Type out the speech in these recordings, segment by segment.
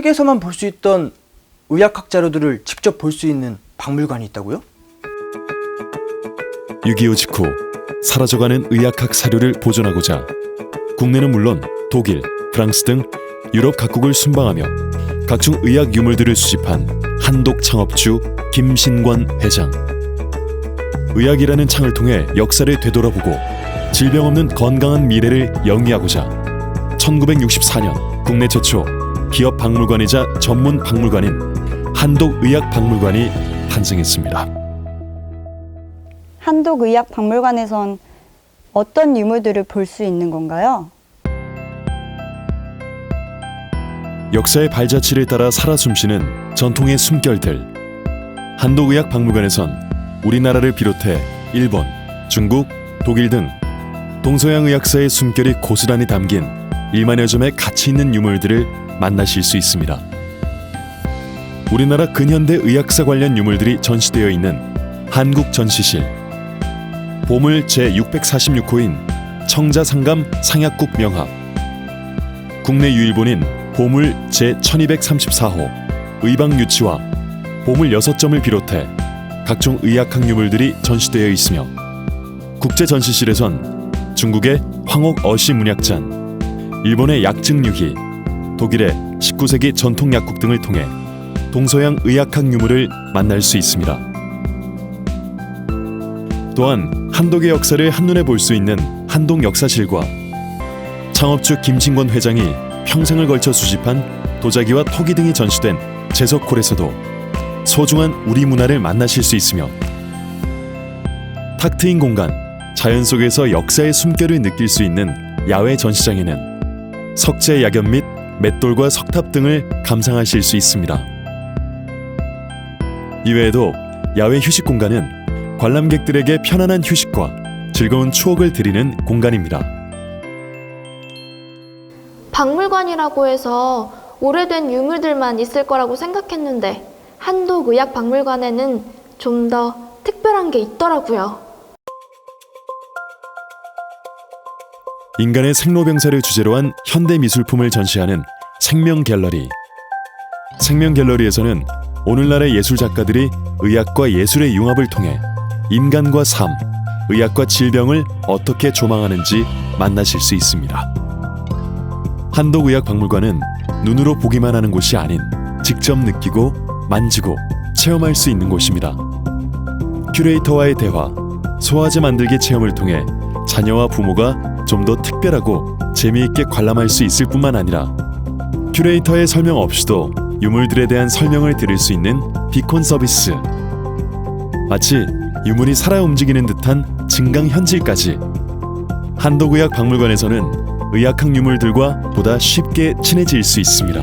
책에서만 볼 수 있던 의학학 자료들을 직접 볼 수 있는 박물관이 있다고요? 6.25 직후 사라져가는 의학학 사료를 보존하고자 국내는 물론 독일, 프랑스 등 유럽 각국을 순방하며 각종 의학 유물들을 수집한 한독 창업주 김신권 회장. 의학이라는 창을 통해 역사를 되돌아보고 질병 없는 건강한 미래를 영위하고자 1964년 국내 최초 기업 박물관이자 전문 박물관인 한독의학박물관이 탄생했습니다. 한독의학박물관에선 어떤 유물들을 볼 수 있는 건가요? 역사의 발자취를 따라 살아 숨쉬는 전통의 숨결들. 한독의학박물관에선 우리나라를 비롯해 일본, 중국, 독일 등 동서양 의학사의 숨결이 고스란히 담긴 1만여 점의 가치 있는 유물들을 만나실 수 있습니다. 우리나라 근현대 의학사 관련 유물들이 전시되어 있는 한국 전시실. 보물 제646호인 청자상감 상약국 명합. 국내 유일본인 보물 제1234호 의방유치와 보물 6점을 비롯해 각종 의학학 유물들이 전시되어 있으며 국제 전시실에선 중국의 황옥 어시 문약잔, 일본의 약증유희, 독일의 19세기 전통 약국 등을 통해 동서양 의학학 유물을 만날 수 있습니다. 또한 한독의 역사를 한눈에 볼 수 있는 한독 역사실과 창업주 김신권 회장이 평생을 걸쳐 수집한 도자기와 토기 등이 전시된 제석홀에서도 소중한 우리 문화를 만나실 수 있으며 탁 트인 공간, 자연 속에서 역사의 숨결을 느낄 수 있는 야외 전시장에는 석재 야견 및 맷돌과 석탑 등을 감상하실 수 있습니다. 이외에도 야외 휴식 공간은 관람객들에게 편안한 휴식과 즐거운 추억을 드리는 공간입니다. 박물관이라고 해서 오래된 유물들만 있을 거라고 생각했는데 한독의학박물관에는 좀 더 특별한 게 있더라고요. 인간의 생로병사를 주제로 한 현대 미술품을 전시하는 생명 갤러리. 생명 갤러리에서는 오늘날의 예술 작가들이 의학과 예술의 융합을 통해 인간과 삶, 의학과 질병을 어떻게 조망하는지 만나실 수 있습니다. 한독의학박물관은 눈으로 보기만 하는 곳이 아닌 직접 느끼고 만지고 체험할 수 있는 곳입니다. 큐레이터와의 대화, 소화제 만들기 체험을 통해 자녀와 부모가 좀 더 특별하고 재미있게 관람할 수 있을 뿐만 아니라 큐레이터의 설명 없이도 유물들에 대한 설명을 들을 수 있는 비콘 서비스. 마치 유물이 살아 움직이는 듯한 증강 현질까지. 한독의학 박물관에서는 의학학 유물들과 보다 쉽게 친해질 수 있습니다.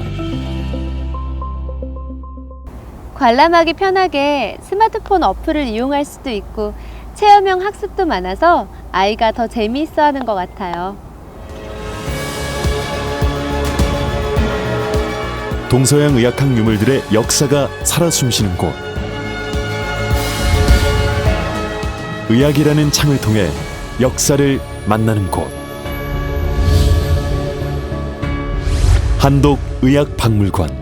관람하기 편하게 스마트폰 어플을 이용할 수도 있고 체험형 학습도 많아서 아이가 더 재미있어 하는 것 같아요. 동서양 의학학 유물들의 역사가 살아 숨쉬는 곳. 의학이라는 창을 통해 역사를 만나는 곳. 한독 의학 박물관.